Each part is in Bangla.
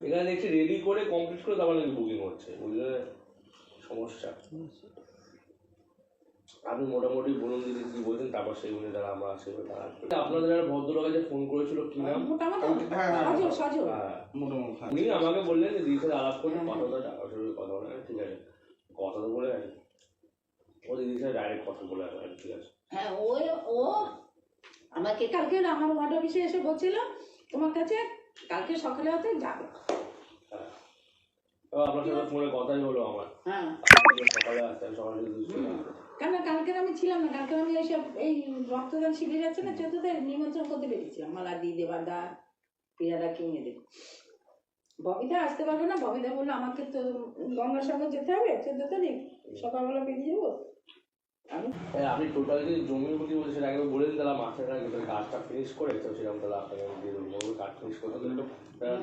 এখানে দেখছি রেডি করে কমপ্লিট করে তারপর নাকি বুকিং হচ্ছে বুঝলে? সমস্যা। আপনি মোটামুটি বলুন দিদি কি বলছেন তারপর সেই অনুযায়ী তারা আমরা সেভাবে দাঁড়াচ্ছি আপনাদের একটা ভদ্রলোক আছে ফোন করেছিল কি নাম? মোটামুটি হ্যাঁ, হ্যাঁ, হ্যাঁ। মোটামুটি। উনি আমাকে বললেন যে দিদির সাথে আলাপ হ্যাঁ। কথা টাকা পয়সার কথা বলে ঠিক আছে। কথা তো বলে ও দিদির সাথে ডাইরেক্ট কথা বলে গেছে ঠিক আছে। হ্যাঁ ও ও আমাকে কালকে আমার ওয়ার্ড অফিসে এসে বলছিল তোমার কাছে কালকে সকালে হতে যাবে। আপনার সাথে ফোনে কথাই হলো আমার। হ্যাঁ। সকালে আসতেন সকালে। কেন কালকে আমি ছিলাম না কালকে আমি এইসব এই রক্তদান শিবির আছে না নিমন্ত্রণ করতে পেরেছিলাম মালা দি দেবাদা ববিতা আসতে পারবে না ববিতা বলল আমাকে তো গঙ্গাসাগর যেতে হবে চোদ্দ তারিখ সকালবেলা বেরিয়ে যাব। আমি হ্যাঁ, আপনি টোটাল যে জমির প্রতি বলছেন একবার বলে দিন তাহলে তাহলে কাজটা ফিনিশ করে তো সেরকম তাহলে আপনাকে দিয়ে দেবো।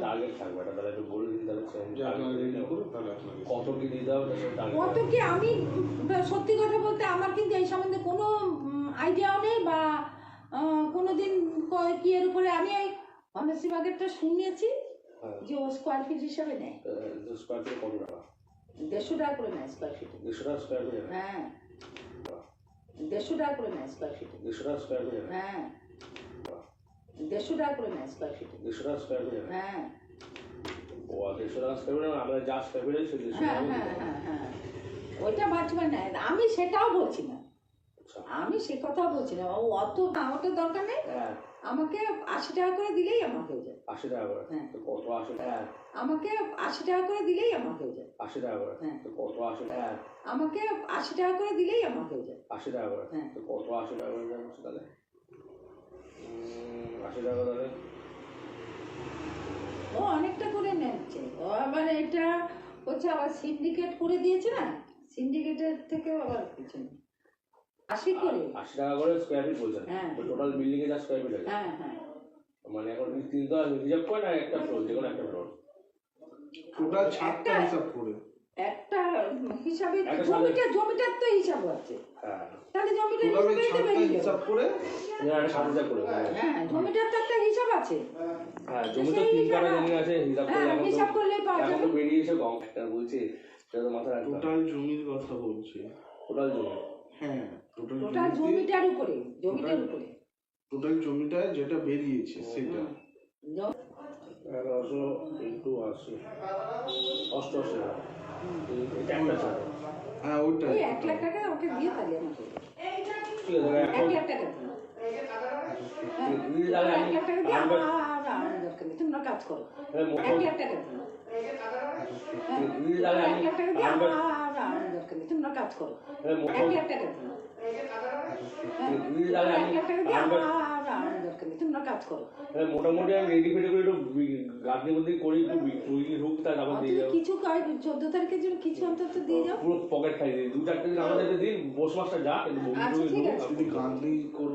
টার্গেট থাকবে এটা। তাহলে একটু বলে দিন তাহলে। কত কি দিতে হবে তার সাথে target কত কি? আমি সত্যি কথা বলতে আমার কিন্তু এই সম্বন্ধে কোনো আইডিয়াও নেই বা কোনো দিন কি এর উপরে আমি ওই অনার্সি বাগেরটা শুনিয়েছি হ্যাঁ। যে ও স্কোয়ার ফিট হিসাবে নেয়। স্কোয়ার ফিট কত টাকা? দেড়শো টাকা করে নেয় স্কোয়ার ফিটে দেড়শো টাকা স্কোয়ার ফিট হ্যাঁ। দেড়শো টাকা করে নেয় স্কোয়ার ফিটে দেড়শো টাকা স্কোয়ার ফিট হ্যাঁ। দেড়শো টাকা করে নেয় স্কোয়ার ফিটে দেড়শো টাকা স্কোয়ার ফিট হ্যাঁ। ও দেড়শো টাকা স্কোয়ার ফিট আমরা যা স্কোয়ার ফিট আছে দেড়শো হ্যাঁ হ্যাঁ হ্যাঁ হ্যাঁ। ওইটা বাঁচবে না আমি সেটাও বলছি না। আচ্ছা। আমি সে কথাও বলছি না। ও অত আমার দরকার নেই। হ্যাঁ। আমাকে আশি টাকা করে দিলেই আমার হয়ে যায়। আশি টাকা করে? হ্যাঁ। কত আশি হ্যাঁ। আমাকে আশি টাকা করে দিলেই আমার হয়ে যায়। আশি টাকা করে? হ্যাঁ। কত আশি হ্যাঁ আমাকে আশি টাকা করে দিলেই আমার হয়ে যায়। আশি টাকা করে? হ্যাঁ। কত আশি টাকা করে তাহলে? টাকা ও অনেকটা করে নিচ্ছে। ও আবার এটা হচ্ছে আবার সিন্ডিকেট করে দিয়েছে না? সিন্ডিকেটের থেকেও আবার কিছু আশি করে। আশি টাকা করে স্কোয়ার ফিট বলছেন? হ্যাঁ। টোটাল বিল্ডিং এ যা স্কোয়ার ফিট আছে। হ্যাঁ হ্যাঁ। মানে এখন তিনটা রিজার্ভ করে না একটা ফ্লোর যে কোনো একটা ফ্লোর টোটাল ছাদটা হিসাব করে। একটা হিসাবে একটা জমিটা জমিটার তো হিসাব আছে। হ্যাঁ। তাহলে জমিটার বেরিয়ে হিসাব করে এখানে একটা করে হ্যাঁ। হ্যাঁ জমিটার তো একটা হিসাব আছে। হ্যাঁ জমি তো তিন কাটা জমি আছে হিসাব করে হ্যাঁ হিসাব তো করলেই পাওয়া যাবে তো বেরিয়ে এসে কম একটা বলছি সেটা তো মাথায় রাখতে টোটাল জমির কথা বলছি। টোটাল জমি? হ্যাঁ টোটাল জমিটার উপরে জমিটার উপরে। টোটাল জমিটা যেটা বেরিয়েছে সেটা। এগারোশো ইন্টু আশি। অষ্টআশি হ্যাঁ ওইটাই এক লাখ টাকা ওকে দিয়ে তাহলে এক লাখ টাকা। এক লাখ টাকা দিয়ে আমরা- আমার দরকার নেই তোমরা কাজ করো এক লাখ টাকা এক লাখ টাকা দিয়ে আমরা- আমার দরকার নেই তোমরা কাজ করো এক লাখ টাকা দিয়ে কাজ মোটামুটি আমি রেডি ফেডি করে একটু গাঁদনি মধ্যে করি একটু তার দিয়ে কিছু কয় চোদ্দ তারিখের জন্য কিছু অন্তত দিয়ে যাও পুরো পকেট খাই দিই দু চারটে দিন আমাদের দিন বস মাসটা যা কিন্তু বমি আচ্ছা, গান্ধী করবে